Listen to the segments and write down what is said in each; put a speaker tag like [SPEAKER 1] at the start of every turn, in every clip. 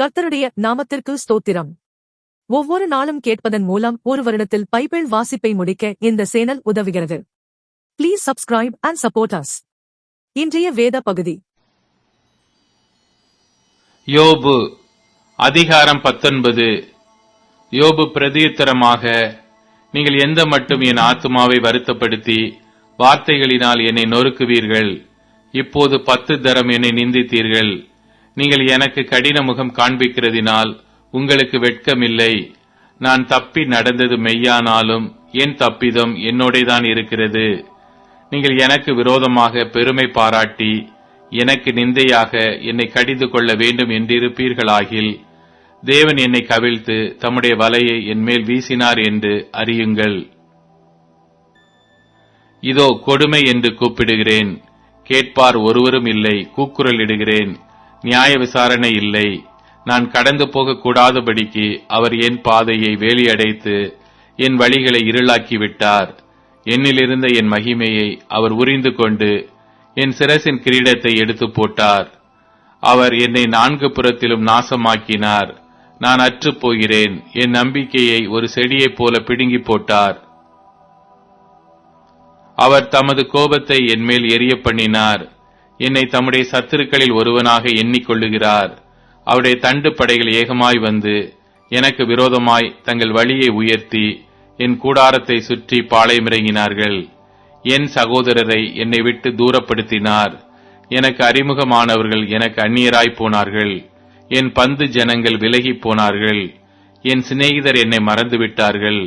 [SPEAKER 1] கர்த்தருடைய நாமத்திற்கு ஸ்தோத்திரம். ஒவ்வொரு நாளும் கேட்பதன் மூலம் ஒரு வருடத்தில் பைபிள் வாசிப்பை முடிக்க இந்த சேனல் உதவுகிறது. Please subscribe and support us இன்றைய வேத பகுதி.
[SPEAKER 2] யோபு அதிகாரம் பத்தொன்பது. யோபு பிரதியுத்தரமாக நீங்கள் எந்த மட்டும் என் ஆத்மாவை வருத்தப்படுத்தி வார்த்தைகளினால் என்னை நொறுக்குவீர்கள்? இப்போது பத்து தரம் என்னை நிந்தித்தீர்கள். நீங்கள் எனக்கு கடின முகம் காண்பிக்கிறதினால் உங்களுக்கு வெட்கமில்லை. நான் தப்பி நடந்தது மெய்யானாலும் என் தப்பிதம் என்னோடேதான் இருக்கிறது. நீங்கள் எனக்கு விரோதமாக பெருமை பாராட்டி எனக்கு நிந்தையாக என்னை கடிந்து கொள்ள வேண்டும் என்றிருப்பீர்களாகில் தேவன் என்னை கவிழ்த்து தம்முடைய வலையை என்மேல் வீசினார் என்று அறியுங்கள். இதோ கொடுமை என்று கூப்பிடுகிறேன். கேட்பார் ஒருவரும் இல்லை கூக்குரலிடுகிறேன் நியாய விசாரணை இல்லை. நான் கடந்து போகக்கூடாதபடிக்கு அவர் என் பாதையை வேலியடைத்து என் வழிகளை இருளாக்கி விட்டார் என்னிலிருந்த என் மகிமையை அவர் உரிந்து கொண்டு என் சிரசின் கிரீடத்தை எடுத்து போட்டார். அவர் என்னை நான்கு புறத்திலும் நாசமாக்கினார். நான் அற்றுப்போகிறேன் என் நம்பிக்கையை ஒரு செடியைப் போல பிடுங்கி போட்டார். அவர் தமது கோபத்தை என்மேல் எரிய பண்ணினார். என்னை தம்முடைய சத்துருக்களில் ஒருவனாக எண்ணிக்கொள்ளுகிறார். அவருடைய தண்டு படைகள் ஏகமாய் வந்து எனக்கு விரோதமாய் தங்கள் வழியை உயர்த்தி என் கூடாரத்தை சுற்றி பாளையமிறங்கினார்கள் என் சகோதரரை என்னை விட்டு தூரப்படுத்தினார். எனக்கு அறிமுகமானவர்கள் எனக்கு அந்நியராய் போனார்கள். என் பந்து ஜனங்கள் விலகிப் போனார்கள். என் சிநேகிதர் என்னை மறந்துவிட்டார்கள்.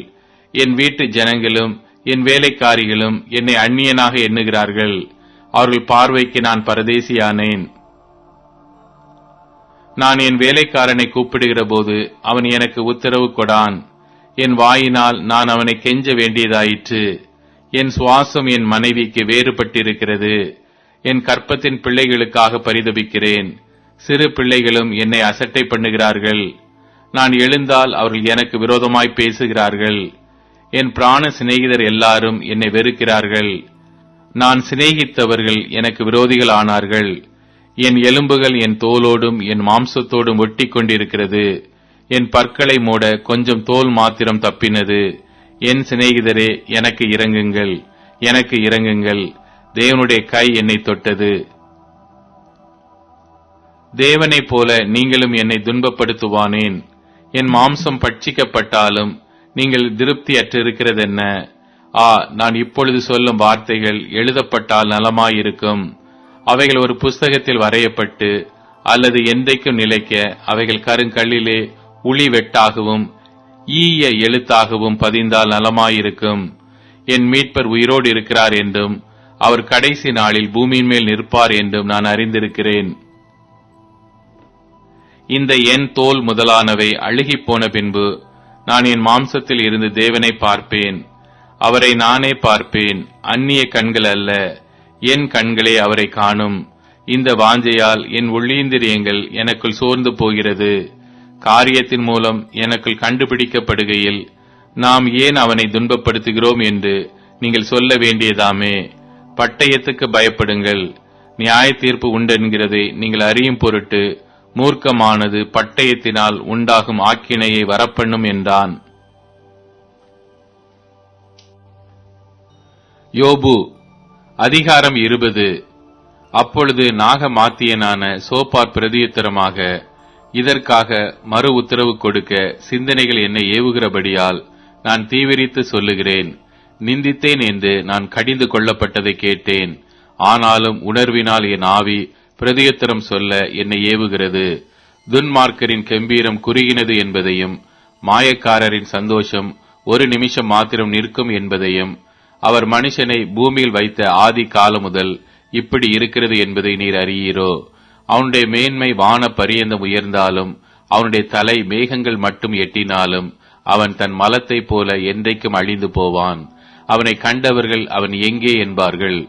[SPEAKER 2] என் வீட்டு ஜனங்களும் என் வேலைக்காரிகளும் என்னை அந்நியனாக எண்ணுகிறார்கள். அவர்கள் பார்வைக்கு நான் பரதேசியானேன். நான் என் வேலைக்காரனை கூப்பிடுகிற போது அவன் எனக்கு உத்தரவு கொடான். என் வாயினால் நான் அவனை கெஞ்ச வேண்டியதாயிற்று. என் சுவாசம் என் மனைவிக்கு வேறுபட்டிருக்கிறது. என் கற்பத்தின் பிள்ளைகளுக்காக பரிதபிக்கிறேன். சிறு பிள்ளைகளும் என்னை அசட்டை பண்ணுகிறார்கள். நான் எழுந்தால் அவர்கள் எனக்கு விரோதமாய் பேசுகிறார்கள். என் பிராண சிநேகிதர் எல்லாரும் என்னை வெறுக்கிறார்கள். நான் சிநேகித்தவர்கள் எனக்கு விரோதிகள் ஆனார்கள் என் எலும்புகள் என் தோலோடும் என் மாம்சத்தோடும் ஒட்டி கொண்டிருக்கிறது. என் பற்களை மூட கொஞ்சம் தோல் மாத்திரம் தப்பினது. என் சிநேகிதரே எனக்கு இறங்குங்கள். எனக்கு இறங்குங்கள். தேவனுடைய கை என்னை தொட்டது. தேவனைப் போல நீங்களும் என்னை துன்பப்படுத்துவானேன். என் மாம்சம் பட்சிக்கப்பட்டாலும் நீங்கள் திருப்தியற்றிருக்கிறதென்ன? ஆ நான் இப்பொழுது சொல்லும் வார்த்தைகள் எழுதப்பட்டால் நலமாயிருக்கும். அவைகள் ஒரு புஸ்தகத்தில் வரையப்பட்டு அல்லது எந்தைக்கும் நிலைக்க அவைகள் கருங்கல்லிலே உளி வெட்டாகவும் ஈய எழுத்தாகவும் பதிந்தால் நலமாயிருக்கும். என் மீட்பர் உயிரோடு இருக்கிறார் என்றும் அவர் கடைசி நாளில் பூமியின் மேல் நிற்பார் என்றும் நான் அறிந்திருக்கிறேன். இந்த என் தோல் முதலானவை அழுகிப் போன பின்பு நான் என் மாம்சத்தில் இருந்து தேவனை பார்ப்பேன். அவரை நானே பார்ப்பேன். அந்நிய கண்கள் அல்ல. என் கண்களே அவரை காணும். இந்த வாஞ்சையால் என் உள்ளீந்திரியங்கள் எனக்குள் சோர்ந்து போகிறது. காரியத்தின் மூலம் எனக்குள் கண்டுபிடிக்கப்படுகையில் நாம் ஏன் அவனை துன்பப்படுத்துகிறோம் என்று நீங்கள் சொல்ல வேண்டியதாமே. பட்டயத்துக்கு பயப்படுங்கள். நியாய தீர்ப்பு உண்டென்கிறதை நீங்கள் அறியும் பொருட்டு மூர்க்கமானது பட்டயத்தினால் உண்டாகும் ஆக்கினையை வரப்பண்ணும் என்றான். யோபு அதிகாரம் இருபது. அப்பொழுது நாகமாத்தியனான சோப்பார் பிரதியுத்தரமாக இதற்காக மறு உத்தரவு கொடுக்க சிந்தனைகள் என்னை ஏவுகிறபடியால் நான் தீவிரித்து சொல்லுகிறேன். நிந்தித்தேன் என்று நான் கடிந்து கொள்ளப்பட்டதை கேட்டேன். ஆனாலும் உணர்வினால் என் ஆவி பிரதியுத்தரம் சொல்ல என்னை ஏவுகிறது. துன்மார்க்கரின் கம்பீரம் குறுகினது என்பதையும் மாயக்காரரின் சந்தோஷம் ஒரு நிமிஷம் மாத்திரம் நிற்கும் என்பதையும் அவர் மனுஷனை பூமியில் வைத்த ஆதி காலம் முதல் இப்படி இருக்கிறது என்பதை நீர் அறியீரோ? அவனுடைய மேன்மை வான பரியந்தம் உயர்ந்தாலும் அவனுடைய தலை மேகங்கள் மட்டும் எட்டினாலும் அவன் தன் மலத்தைப் போல என்றைக்கும் அழிந்து போவான். அவனை கண்டவர்கள் அவன் எங்கே என்பார்கள்?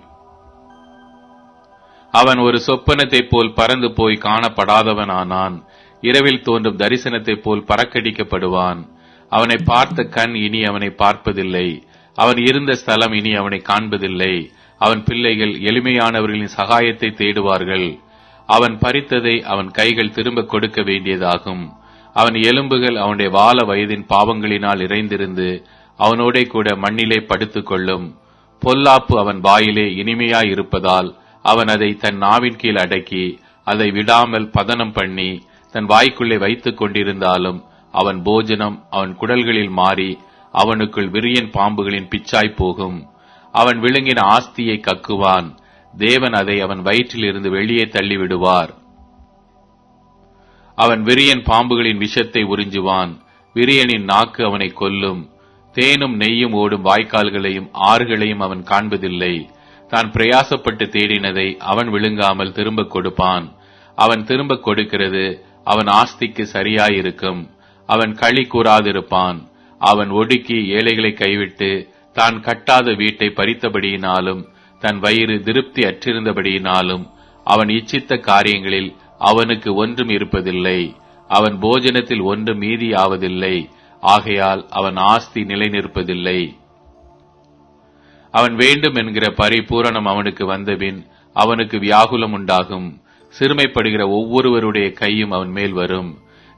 [SPEAKER 2] அவன் ஒரு சொப்பனத்தைப் போல் பறந்து போய் காணப்படாதவனானான். இரவில் தோன்றும் தரிசனத்தைப் போல் பறக்கடிக்கப்படுவான். அவனை பார்த்த கண் இனி அவனை பார்ப்பதில்லை. அவன் இருந்த ஸ்தலம் இனி அவனை காண்பதில்லை. அவன் பிள்ளைகள் எளிமையானவர்களின் சகாயத்தை தேடுவார்கள்.
[SPEAKER 3] அவன் பறித்ததை அவன் கைகள் திரும்ப கொடுக்க வேண்டியதாகும். அவன் எலும்புகள் அவனுடைய வால வயதின் பாவங்களினால் இறைந்திருந்து அவனோடே கூட மண்ணிலே படுத்துக் கொள்ளும் பொல்லாப்பு அவன் வாயிலே இனிமையாயிருப்பதால் அவன் அதை தன் நாவின் கீழ் அடக்கி அதை விடாமல் பதனம் பண்ணி தன் வாய்க்குள்ளே வைத்துக் கொண்டிருந்தாலும் அவன் போஜனம் அவன் குடல்களில் மாறி அவனுக்குள் விரியன் பாம்புகளின் பிச்சாய் போகும். அவன் விழுங்கின ஆஸ்தியை கக்குவான். தேவன் அதை அவன் வயிற்றிலிருந்து வெளியே தள்ளிவிடுவார். அவன் விரியன் பாம்புகளின் விஷத்தை உறிஞ்சுவான். விரியனின் நாக்கு அவனை கொல்லும். தேனும் நெய்யும் ஓடும் வாய்க்கால்களையும் ஆறுகளையும் அவன் காண்பதில்லை. தான் பிரயாசப்பட்டு தேடினதை அவன் விழுங்காமல் திரும்ப கொடுப்பான். அவன் திரும்ப கொடுக்கிறது அவன் ஆஸ்திக்கு சரியாயிருக்கும். அவன் களி கூறாதிருப்பான். அவன் ஒடுக்கி ஏழைகளை கைவிட்டு தான் கட்டாத வீட்டை பறித்தபடியினாலும் தன் வயிறு திருப்தி அற்றிருந்தபடியினாலும் அவன் இச்சித்த காரியங்களில் அவனுக்கு ஒன்றும் இருப்பதில்லை. அவன் போஜனத்தில் ஒன்றும் மீதி ஆவதில்லை ஆகையால் அவன் ஆஸ்தி நிலை நிற்பதில்லை அவன் வேண்டும் என்கிற பரிபூரணம் அவனுக்கு வந்தபின் அவனுக்கு வியாகுலம் உண்டாகும். சிறுமைப்படுகிற ஒவ்வொருவருடைய கையும் அவன் மேல் வரும்.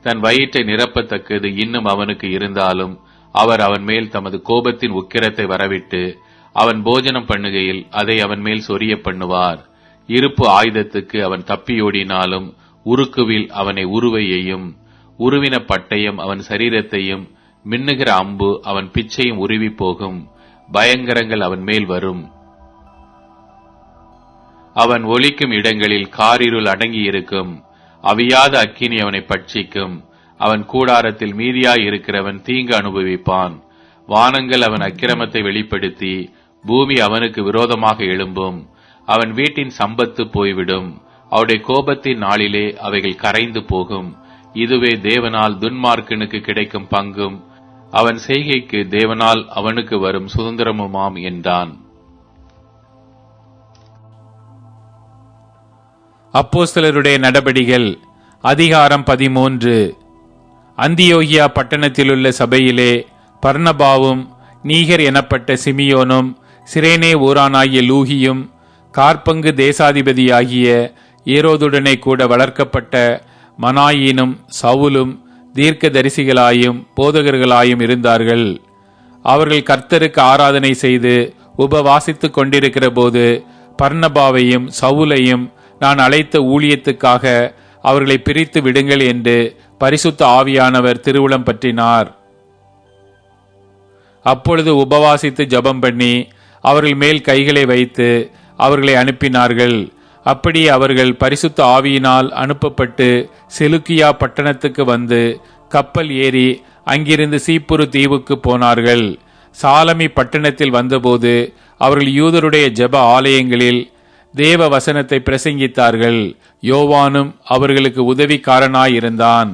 [SPEAKER 3] தன் வயிற்றை நிரப்பத்தக்கது இன்னும் அவனுக்கு இருந்தாலும் அவர் அவன் மேல் தமது கோபத்தின் உக்கிரத்தை வரவிட்டு அவன் போஜனம் பண்ணுகையில் அதை அவன் மேல் சொரிய பண்ணுவார். இருப்பு ஆயுதத்துக்கு அவன் தப்பியோடினாலும் உருக்குவில் அவனை உருவையையும் உருவின பட்டயம் அவன் சரீரத்தையும் மின்னுகிற அம்பு அவன் பிச்சையும் உருவி போகும். பயங்கரங்கள் அவன் மேல் வரும். அவன் ஒலிக்கும் இடங்களில் காரிருள் அடங்கியிருக்கும். அவியாத அக்கினி அவனை பட்சிக்கும். அவன் கூடாரத்தில் மீதியாய் இருக்கிறவன் தீங்கு அனுபவிப்பான். வானங்கள் அவன் அக்கிரமத்தை வெளிப்படுத்தி பூமி அவனுக்கு விரோதமாக எழும்பும். அவன் வீட்டின் சம்பத்து போய்விடும். அவருடைய கோபத்தின் நாளிலே அவைகள் கரைந்து போகும். இதுவே தேவனால் துன்மார்க்கனுக்கு கிடைக்கும் பங்கும். அவன் செய்கைக்கு தேவனால் அவனுக்கு வரும் சுதந்திரமுமாம் என்றான்.
[SPEAKER 2] அப்போஸ்தலருடைய நடபடிகள் அதிகாரம் பதிமூன்று. அந்தியோகியா பட்டணத்திலுள்ள சபையிலே பர்ணபாவும் நீகர் எனப்பட்ட சிமியோனும் சிரேனே ஊரானாகிய லூகியும் கார்பங்கு தேசாதிபதியாகிய ஏரோதுடனே கூட வளர்க்கப்பட்ட மனாயினும் சவுலும் தீர்க்கதரிசிகளாயும் போதகர்களாயும் இருந்தார்கள். அவர்கள் கர்த்தருக்கு ஆராதனை செய்து உபவாசித்து கொண்டிருக்கிற போது பர்ணபாவையும் சவுலையும் நான் அழைத்த ஊழியத்துக்காக அவர்களை பிரித்து விடுங்கள் என்று பரிசுத்த ஆவியானவர் திருவுளம் பற்றினார். அப்பொழுது உபவாசித்து ஜெபம் பண்ணி அவர்கள் மேல் கைகளை வைத்து அவர்களை அனுப்பினார்கள். அப்படி அவர்கள் பரிசுத்த ஆவியினால் அனுப்பப்பட்டு செலுக்கியா பட்டணத்துக்கு வந்து கப்பல் ஏறி அங்கிருந்து சீப்புரு தீவுக்கு போனார்கள். சாலமி பட்டணத்தில் வந்தபோது அவர்கள் யூதருடைய ஜெப ஆலயங்களில் தேவ வசனத்தை பிரசங்கித்தார்கள். யோவானும் அவர்களுக்கு உதவிக்காரனாயிருந்தான்.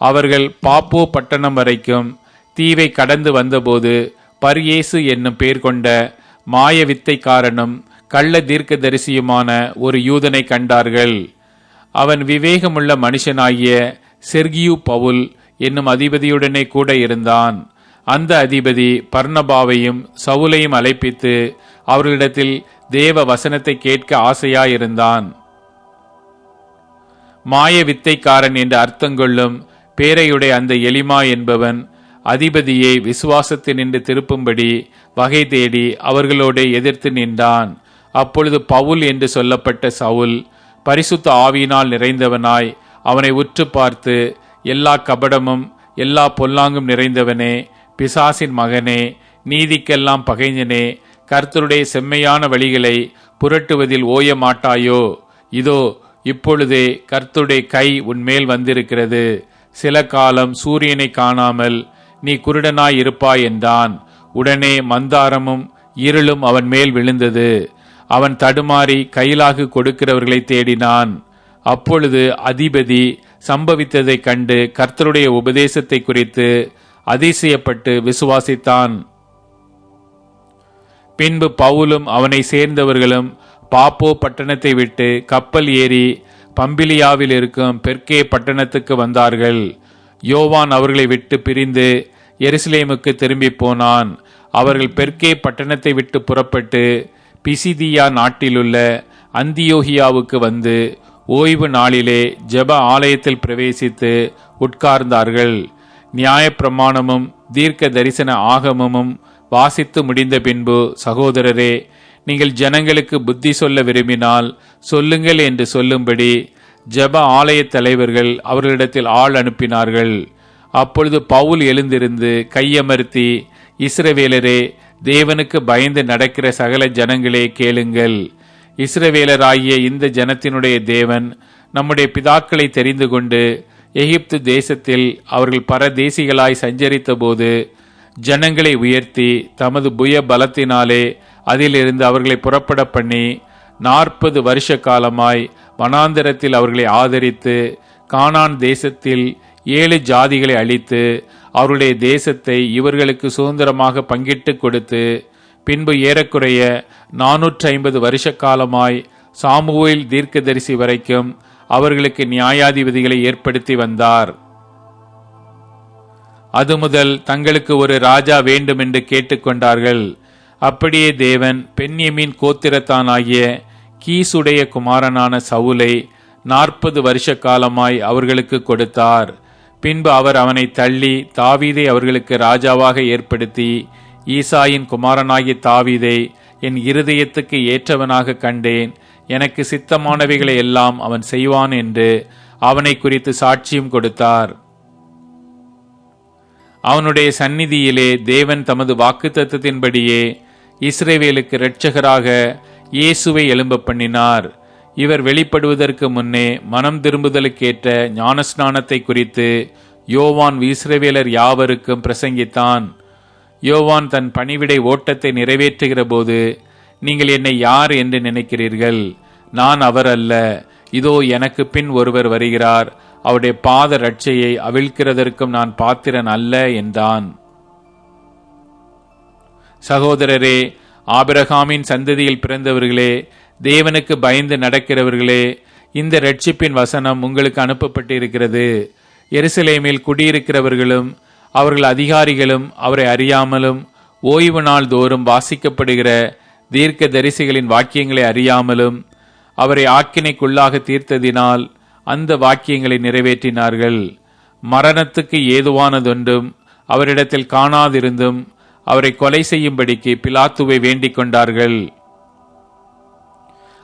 [SPEAKER 2] அவர்கள் பாப்போ பட்டணம் வரைக்கும் தீவை கடந்து வந்தபோது பரியேசு என்னும் பேர் கொண்ட மாய வித்தைக்காரனும் கள்ள தீர்க்கதரிசியுமான ஒரு யூதனை கண்டார்கள். அவன் விவேகமுள்ள மனுஷனாகிய செர்கியு பவுல் என்னும் அதிபதியுடனே கூட இருந்தான். அந்த அதிபதி பர்ணபாவையும் சவுலையும் அழைப்பித்து அவர்களிடத்தில் தேவ வசனத்தை கேட்க ஆசையாயிருந்தான். மாய வித்தைக்காரன் என்று அர்த்தங்கொள்ளும் பேரையுடைய அந்த எலிமா என்பவன் அதிபதியை விசுவாசத்தினின்று திருப்பும்படி வகை தேடி அவர்களோடு எதிர்த்து நின்றான். அப்பொழுது பவுல் என்று சொல்லப்பட்ட சவுல் பரிசுத்த ஆவியினால் நிறைந்தவனாய் அவனை உற்று பார்த்து எல்லா கபடமும் எல்லா பொல்லாங்கும் நிறைந்தவனே பிசாசின் மகனே நீதிக்கெல்லாம் பகைஞனே கர்த்தருடைய செம்மையான வழிகளை புரட்டுவதில் ஓய மாட்டாயோ இதோ இப்பொழுதே கர்த்தருடைய கை உன்மேல் வந்திருக்கிறது. சில காலம் சூரியனை காணாமல் நீ குருடனாய் இருப்பாய் என்றான். உடனே மந்தாரமும் இருளும் அவன் மேல் விழுந்தது. அவன் தடுமாறி கையிலாகு கொடுக்கிறவர்களை தேடினான். அப்பொழுது அதிபதி சம்பவித்ததைக் கண்டு கர்த்தருடைய உபதேசத்தை குறித்து அதிசயப்பட்டு விசுவாசித்தான். பின்பு பவுலும் அவனை சேர்ந்தவர்களும் பாப்போ பட்டணத்தை விட்டு கப்பல் ஏறி பம்பிலியாவில் இருக்கும் பெர்கே பட்டணத்துக்கு வந்தார்கள். யோவான் அவர்களை விட்டு பிரிந்து எருசலேமுக்கு திரும்பி போனான். அவர்கள் பெர்கே பட்டணத்தை விட்டு புறப்பட்டு பிசிதியா நாட்டிலுள்ள அந்தியோகியாவுக்கு வந்து ஓய்வு நாளிலே ஜெப ஆலயத்தில் பிரவேசித்து உட்கார்ந்தார்கள். நியாயப்பிரமாணமும் தீர்க்க தரிசன ஆகமமும் வாசித்து முடிந்த பின்பு சகோதரரே நீங்கள் ஜனங்களுக்கு புத்தி சொல்ல விரும்பினால் சொல்லுங்கள் என்று சொல்லும்படி ஜெப ஆலய தலைவர்கள் அவர்களிடத்தில் ஆள் அனுப்பினார்கள். அப்பொழுது பவுல் எழுந்திருந்து கையமர்த்தி இஸ்ரவேலரே தேவனுக்கு பயந்து நடக்கிற சகல ஜனங்களே கேளுங்கள். இஸ்ரவேலராகிய இந்த ஜனத்தினுடைய தேவன் நம்முடைய பிதாக்களை தெரிந்து கொண்டு எகிப்து தேசத்தில் அவர்கள் பரதேசிகளாய் சஞ்சரித்த போது ஜனங்களை உயர்த்தி தமது புய பலத்தினாலே அதிலிருந்து அவர்களை புறப்பட பண்ணி நாற்பது வருஷ காலமாய் வனாந்தரத்தில் அவர்களை ஆதரித்து கானான் தேசத்தில் ஏழு ஜாதிகளை அழித்து அவருடைய தேசத்தை இவர்களுக்கு சுதந்திரமாக பங்கிட்டு கொடுத்து பின்பு ஏறக்குறைய நானூற்றி ஐம்பது வருஷ காலமாய் சாமுவேல் தீர்க்கதரிசி வரைக்கும் அவர்களுக்கு நியாயாதிபதிகளை ஏற்படுத்தி வந்தார். அது முதல் தங்களுக்கு ஒரு ராஜா வேண்டும் என்று கேட்டுக்கொண்டார்கள் அப்படியே தேவன் பெண்யமின் கோத்திரத்தானாகிய கீசுடைய குமாரனான சவுலை நாற்பது வருஷ காலமாய் அவர்களுக்கு கொடுத்தார். பின்பு அவர் அவனை தள்ளி தாவீதை அவர்களுக்கு ராஜாவாக ஏற்படுத்தி ஈசாயின் குமாரனாகிய தாவீதை என் இருதயத்துக்கு ஏற்றவனாக கண்டேன். எனக்கு சித்தமானவைகளை எல்லாம் அவன் செய்வான் என்று அவனை குறித்து சாட்சியும் கொடுத்தார். அவனுடைய சந்நிதியிலே தேவன் தமது வாக்குத்தத்தத்தின்படியே இஸ்ரேவேலுக்கு இரட்சகராக இயேசுவை எழும்ப பண்ணினார். இவர் வெளிப்படுவதற்கு முன்னே மனம் திரும்புதலுக்கேற்ற ஞானஸ்நானத்தை குறித்து யோவான் இஸ்ரவேலர் யாவருக்கும் பிரசங்கித்தான். யோவான் தன் பணிவிடை ஓட்டத்தை நிறைவேற்றுகிற போது நீங்கள் என்னை யார் என்று நினைக்கிறீர்கள்? நான் அவர் அல்ல. இதோ எனக்கு பின் ஒருவர் வருகிறார். அவருடைய பாத ரட்சையை அவிழ்க்கிறதற்கும் நான் பாத்திரன் அல்ல என்றான். சகோதரரே ஆபிரகாமின் சந்ததியில் பிறந்தவர்களே தேவனுக்கு பயந்து நடக்கிறவர்களே இந்த ரட்சிப்பின் வசனம் உங்களுக்கு அனுப்பப்பட்டிருக்கிறது. எருசலேமில் குடியிருக்கிறவர்களும் அவர்கள் அதிகாரிகளும் அவரை அறியாமலும் ஓய்வு நாள் தோறும் வாசிக்கப்படுகிற தீர்க்க தரிசிகளின் வாக்கியங்களை அறியாமலும் அவரை ஆக்கினைக்குள்ளாக தீர்த்ததினால் அந்த வாக்கியங்களை நிறைவேற்றினார்கள். மரணத்துக்கு ஏதுவானதொன்றும் அவரிடத்தில் காணாதிருந்தும் அவரை கொலை செய்யும்படிக்கு பிலாத்துவை வேண்டிக் கொண்டார்கள்.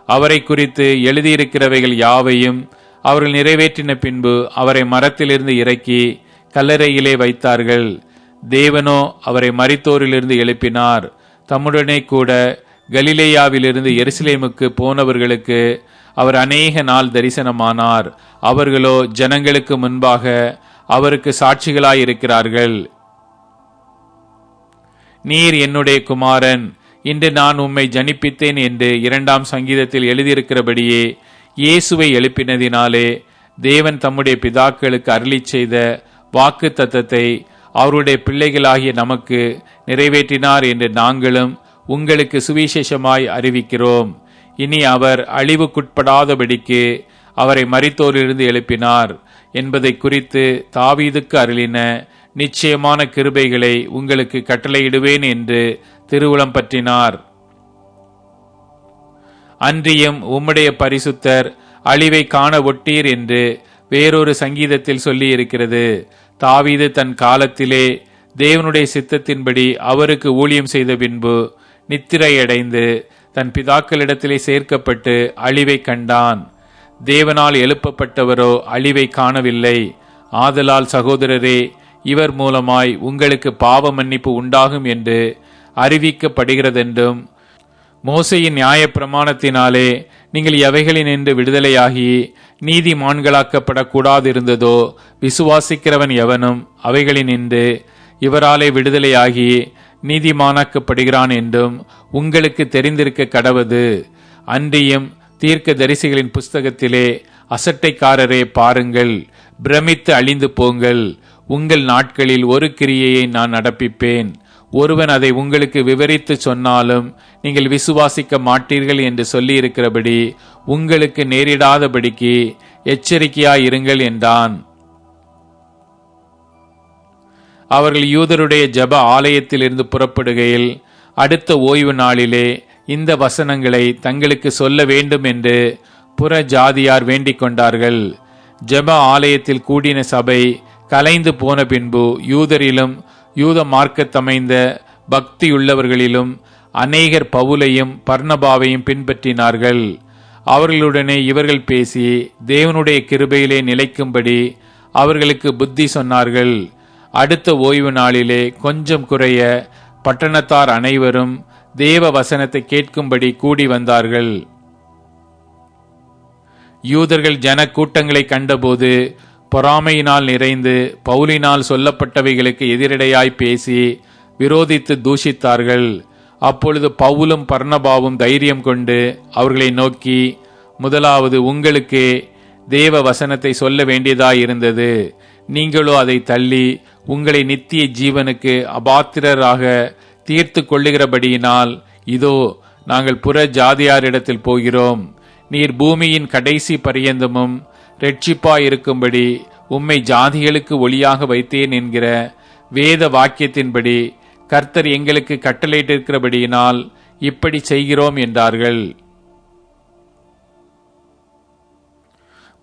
[SPEAKER 2] அவரை குறித்து எழுதியிருக்கிறவைகள் யாவையும் அவர்கள் நிறைவேற்றின பின்பு அவரை மரத்திலிருந்து இறக்கி கல்லறையிலே வைத்தார்கள். தேவனோ அவரை மரித்தோரிலிருந்து எழுப்பினார். தம்முடனே கூட கலிலேயாவிலிருந்து எருசலேமுக்கு போனவர்களுக்கு அவர் அநேக நாள் தரிசனமானார். அவர்களோ ஜனங்களுக்கு முன்பாக அவருக்கு சாட்சிகளாயிருக்கிறார்கள். நீர் என்னுடைய குமாரன். இன்று நான் உம்மை ஜனிப்பித்தேன் என்று இரண்டாம் சங்கீதத்தில் எழுதியிருக்கிறபடியே இயேசுவை எழுப்பினதினாலே தேவன் தம்முடைய பிதாக்களுக்கு அருளிச் செய்த வாக்கு தத்தத்தை அவருடைய பிள்ளைகளாகிய நமக்கு நிறைவேற்றினார் என்று நாங்களும் உங்களுக்கு சுவிசேஷமாய் அறிவிக்கிறோம். இனி அவர் அழிவுக்குட்படாதபடிக்கு அவரை மறித்தோரிலிருந்து எழுப்பினார் என்பதை குறித்து தாவீதுக்கு அருளின நிச்சயமான கிருபைகளை உங்களுக்கு கட்டளையிடுவேன் என்று திருவுளம் பற்றினார். அன்றியும் உம்முடைய பரிசுத்தர் அழிவை காண ஒட்டீர் என்று வேறொரு சங்கீதத்தில் சொல்லி இருக்கிறது தாவீது தன் காலத்திலே தேவனுடைய சித்தத்தின்படி அவருக்கு ஊழியம் செய்த பின்பு நித்திரையடைந்து தன் பிதாக்களிடத்திலே சேர்க்கப்பட்டு அழிவை கண்டான். தேவனால் எழுப்பப்பட்டவரோ அழிவை காணவில்லை. ஆதலால் சகோதரரே இவர் மூலமாய் உங்களுக்கு பாவ மன்னிப்பு உண்டாகும் என்று அறிவிக்கப்படுகிறதென்றும் மோசையின் நியாயப்பிரமாணத்தினாலே நீங்கள் எவைகளினின்று விடுதலையாகி நீதிமான்களாக்கப்படக்கூடாதிருந்ததோ விசுவாசிக்கிறவன் எவனும் அவைகளினின்று இவராலே விடுதலையாகி நீதிமானாக்கப்படுகிறான் என்றும் உங்களுக்கு தெரிந்திருக்க கடவது. அன்றியும் தீர்க்க தரிசிகளின் புஸ்தகத்திலே அசட்டைக்காரரே பாருங்கள் பிரமித்து அழிந்து போங்கள் உங்கள் நாட்களில் ஒரு கிரியையை நான் நடப்பிப்பேன். ஒருவன் அதை உங்களுக்கு விவரித்து சொன்னாலும் நீங்கள் விசுவாசிக்க மாட்டீர்கள் என்று சொல்லியிருக்கிறபடி உங்களுக்கு நேரிடாதபடிக்கு எச்சரிக்கையாயிருங்கள் என்றான். அவர்கள் யூதருடைய ஜப ஆலயத்திலிருந்து புறப்படுகையில் அடுத்த ஓய்வு நாளிலே இந்த வசனங்களை தங்களுக்கு சொல்ல வேண்டும் என்று புற ஜாதியார் வேண்டிக் கொண்டார்கள். ஜெப ஆலயத்தில் கூடின சபை கலைந்து போன பின்பு யூதரிலும் யூத மார்க்கத்தமைந்த பக்தியுள்ளவர்களிலும் அநேகர் பவுலையும் பர்ணபாவையும் பின்பற்றினார்கள். அவர்களுடனே இவர்கள் பேசி தேவனுடைய கிருபையிலே நிலைக்கும்படி அவர்களுக்கு புத்தி சொன்னார்கள். அடுத்த ஓய்வு நாளிலே கொஞ்சம் குறைய பட்டணத்தார் அனைவரும் தேவ வசனத்தை கேட்கும்படி கூடி வந்தார்கள். யூதர்கள் ஜன கூட்டங்களை கண்டபோது பொறாமையினால் நிறைந்து பவுலினால் சொல்லப்பட்டவைகளுக்கு எதிரடையாய் பேசி விரோதித்து தூஷித்தார்கள். அப்பொழுது பவுலும் பர்ணபாவும் தைரியம் கொண்டு அவர்களை நோக்கி முதலாவது உங்களுக்கு தேவ வசனத்தை சொல்ல வேண்டியதாயிருந்தது நீங்களோ அதை தள்ளி உங்களை நித்திய ஜீவனுக்கு அபாத்திரராக தீர்த்து கொள்ளுகிறபடியினால் இதோ நாங்கள் புற ஜாதியாரிடத்தில் போகிறோம். நீர் பூமியின் கடைசி பரியந்தமும் ரட்சிப்பாயிருக்கும்படி உம்மை ஜாதிகளுக்கு ஒளியாக வைத்தேன் என்கிற வேத வாக்கியத்தின்படி கர்த்தர் எங்களுக்கு கட்டளையிட்டிருக்கிறபடியினால் இப்படி செய்கிறோம் என்றார்கள்.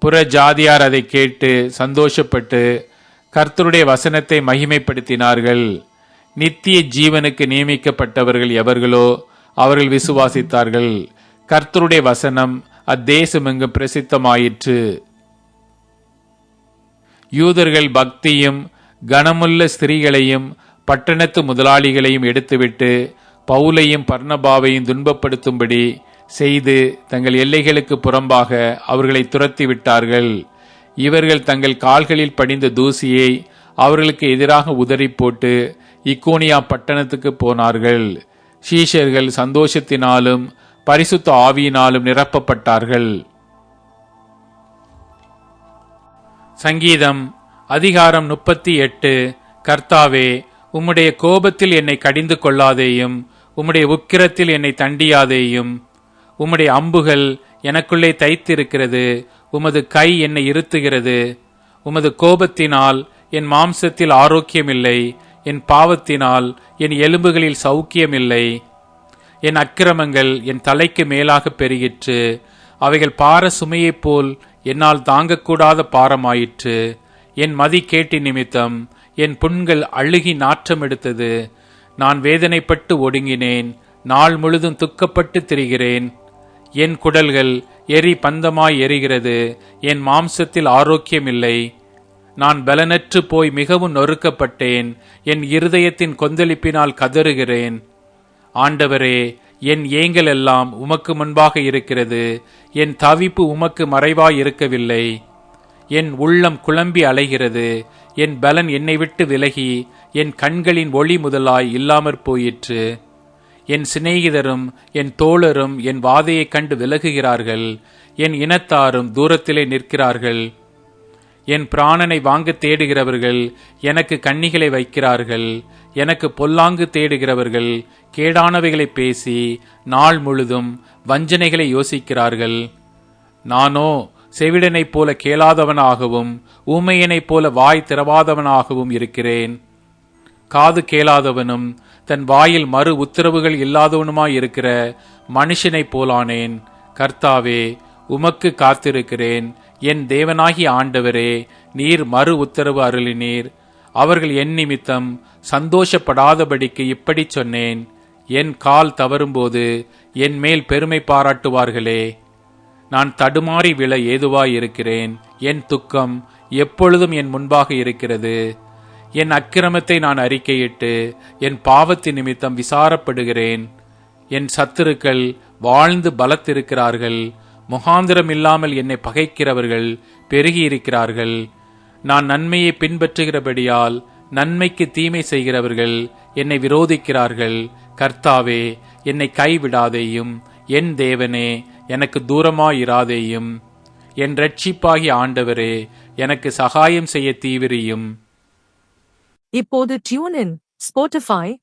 [SPEAKER 2] புற ஜாதியார் அதை கேட்டு சந்தோஷப்பட்டு கர்த்தருடைய வசனத்தை மகிமைப்படுத்தினார்கள். நித்திய ஜீவனுக்கு நியமிக்கப்பட்டவர்கள் எவர்களோ அவர்கள் விசுவாசித்தார்கள். கர்த்தருடைய வசனம் அத்தேசமெங்கும் பிரசித்தமாயிற்று. யூதர்கள் பக்தியும் கனமுள்ள ஸ்திரீகளையும் பட்டணத்து முதலாளிகளையும் எடுத்துவிட்டு பவுலையும் பர்ணபாவையும் துன்பப்படுத்தும்படி செய்து தங்கள் எல்லைகளுக்கு புறம்பாக அவர்களை துரத்தி விட்டார்கள். இவர்கள் தங்கள் கால்களில் படிந்த தூசியை அவர்களுக்கு எதிராக உதறி போட்டு இக்கோனியா பட்டணத்துக்கு போனார்கள். சீஷர்கள் சந்தோஷத்தினாலும் பரிசுத்த ஆவியினாலும் நிரப்பப்பட்டார்கள். சங்கீதம் அதிகாரம் முப்பத்தி எட்டு கர்த்தாவே உம்முடைய கோபத்தில் என்னை கடிந்து கொள்ளாதேயும் உம்முடைய உக்கிரத்தில் என்னை தண்டியாதேயும் உம்முடைய அம்புகள் எனக்குள்ளே தைத்திருக்கிறது உமது கை என்னை இருத்துகிறது உமது கோபத்தினால் என் மாம்சத்தில் ஆரோக்கியமில்லை என் பாவத்தினால் என் எலும்புகளில் சௌக்கியமில்லை என் அக்கிரமங்கள் என் தலைக்கு மேலாக பெருகிற்று அவைகள் பார சுமையைப் போல் என்னால் தாங்கக்கூடாத பாரமாயிற்று. என் மதி கேட்டி நிமித்தம் என் புண்கள் அழுகி நாற்றம் எடுத்தது. நான் வேதனைப்பட்டு ஒடுங்கினேன். நாள் முழுதும் துக்கப்பட்டு திரிகிறேன். என் குடல்கள் எரி பந்தமாய் எரிகிறது. என் மாம்சத்தில் ஆரோக்கியமில்லை. நான் பலனற்று போய் மிகவும் நொறுக்கப்பட்டேன். என் இருதயத்தின் கொந்தளிப்பினால் கதறுகிறேன். ஆண்டவரே என் ஏங்கல் எல்லாம் உமக்கு முன்பாக இருக்கிறது. என் தவிப்பு உமக்கு மறைவாய் இருக்கவில்லை. என் உள்ளம் குழம்பி அலைகிறது. என் பலன் என்னை விட்டு விலகி என் கண்களின் ஒளி முதலாய் இல்லாமற் போயிற்று. என் சிநேகிதரும் என் தோழரும் என் வாதையைக் கண்டு விலகுகிறார்கள். என் இனத்தாரும் தூரத்திலே நிற்கிறார்கள். என் பிராணனை வாங்க தேடுகிறவர்கள் எனக்கு கண்ணிகளை வைக்கிறார்கள். எனக்கு பொல்லாங்கு தேடுகிறவர்கள் கேடானவைகளை பேசி நாள் முழுதும் வஞ்சனைகளை யோசிக்கிறார்கள். நானோ செவிடனைப் போல கேளாதவனாகவும் ஊமையனைப் போல வாய் திறவாதவனாகவும் இருக்கிறேன். காது கேளாதவனும் தன் வாயில் மறு உத்தரவுகள் இல்லாதவனுமாய் இருக்கிற மனுஷனைப் போலானேன். கர்த்தாவே உமக்கு காத்திருக்கிறேன். என் தேவனாகி ஆண்டவரே நீர் மறு உத்தரவு அருளினீர். அவர்கள் என் நிமித்தம் சந்தோஷப்படாதபடிக்கு இப்படி சொன்னேன். என் கால் தவறும்போது என் மேல் பெருமை பாராட்டுவார்களே. நான் தடுமாறி விழ ஏதுவாய் இருக்கிறேன் என் துக்கம் எப்பொழுதும் என் முன்பாக இருக்கிறது. என் அக்கிரமத்தை நான் அறிக்கையிட்டு என் பாவத்தின் நிமித்தம் விசாரப்படுகிறேன். என் சத்துருக்கள் வாழ்ந்து பலத்திருக்கிறார்கள். முகாந்திரம் இல்லாமல் என்னை பகைக்கிறவர்கள் பெருகியிருக்கிறார்கள். நான் நன்மையை பின்பற்றுகிறபடியால் நன்மைக்கு தீமை செய்கிறவர்கள் என்னை விரோதிக்கிறார்கள். கர்த்தாவே என்னை கைவிடாதேயும் என் தேவனே எனக்கு தூரமாயிராதேயும். என் ரட்சிப்பாகி ஆண்டவரே எனக்கு சகாயம் செய்ய தீவிரியும்.
[SPEAKER 1] இப்போது tune in Spotify